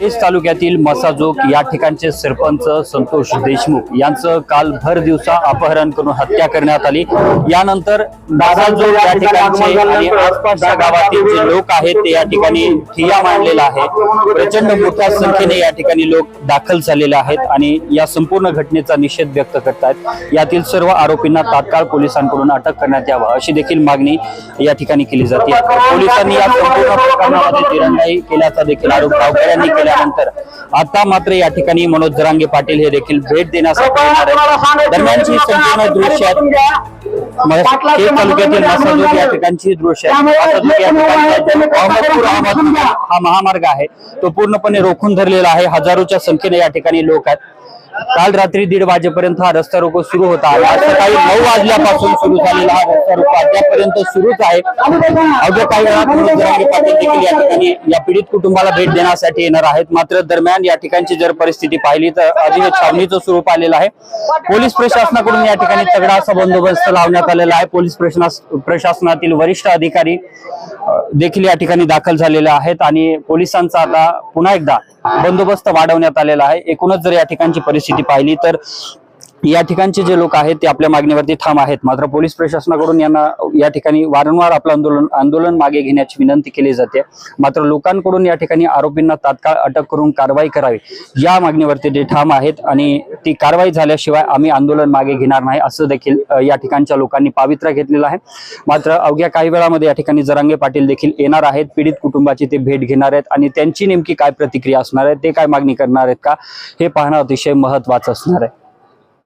पेस तालुक्यातील मसाजोग या ठिकाणचे सरपंच संतोष देशमुख यांचं काल भर दिवसा अपहरण करून हत्या करण्यात आली. यानंतर मसाजोग या ठिकाणचे आणि आसपासच्या गावातील जे लोक आहेत ते या ठिकाणी ठिया मांडलेला आहे. प्रचंड मोठ्या संख्येने या ठिकाणी लोक दाखल झालेले आहेत आणि या संपूर्ण घटनेचा निषेध व्यक्त करतायत. यातील सर्व आरोपींना तात्काळ पोलिसांकडून अटक करण्यात यावं अशी देखील मागणी या ठिकाणी केली जाते. पोलिसांनी या संपूर्ण प्रकरणामध्ये दिरंगाई केल्याचा देखील आरोप गावकऱ्यांनी केल्यानंतर आता मात्र या ठिकाणी मनोज जरांगे पाटील हे देखील भेट देण्यासाठी येणार आहेत. दरम्यानची संपूर्ण दृश्यात केज तालुक्यातील मसाजोग या ठिकाणची दृश्य अहमदपूर अहमद हा महामार्ग आहे. तो पूर्णपणे रोखून धरलेला आहे. हजारोच्या संख्येने या ठिकाणी लोक आहेत. काल रात्री दीड वाजेपर्यंत हा रस्ता रोको सुरू होता. आज सकाळी नऊ वाजल्यापासून सुरू झालेला हा रस्ता रोको अद्यापर्यंत सुरूच आहे. अवघ्या काही वेळात पाटील देखील या ठिकाणी या पीडित कुटुंबाला भेट देण्यासाठी येणार आहेत. मात्र दरम्यान या ठिकाणची जर परिस्थिती पाहिली तर अधिक छावणीचं स्वरूप आलेलं आहे. पोलीस प्रशासनाकडून या ठिकाणी तगडा असा बंदोबस्त लावण्यात आलेला आहे. पोलीस प्रशासनातील वरिष्ठ अधिकारी देखील या ठिकाणी दाखल झालेल्या आहेत आणि पोलिसांचा आता पुन्हा एकदा बंदोबस्त वाढवण्यात आलेला आहे. एकूणच जर या ठिकाणची परिस्थिती पाहिली तर या ठिकाणचे जे लोक आहेत ते आपल्या मागणीवरती ठाम आहेत. मात्र पोलीस प्रशासनाकडून यांना या ठिकाणी वारंवार आपलं आंदोलन आंदोलन मागे घेण्याची विनंती केली जाते. मात्र लोकांकडून या ठिकाणी आरोपींना तात्काळ अटक करून कारवाई करावी या मागणीवरती ते ठाम आहेत आणि ती कारवाई झाल्याशिवाय आम्ही आंदोलन मागे घेणार नाही असं देखील या ठिकाणच्या लोकांनी पावित्र्य घेतलेलं आहे. मात्र अवघ्या काही वेळामध्ये या ठिकाणी जरांगे पाटील देखील येणार आहेत. पीडित कुटुंबाची ते भेट घेणार आहेत आणि त्यांची नेमकी काय प्रतिक्रिया असणार आहे ते काय मागणी करणार आहेत का हे पाहणं अतिशय महत्वाचं असणार आहे.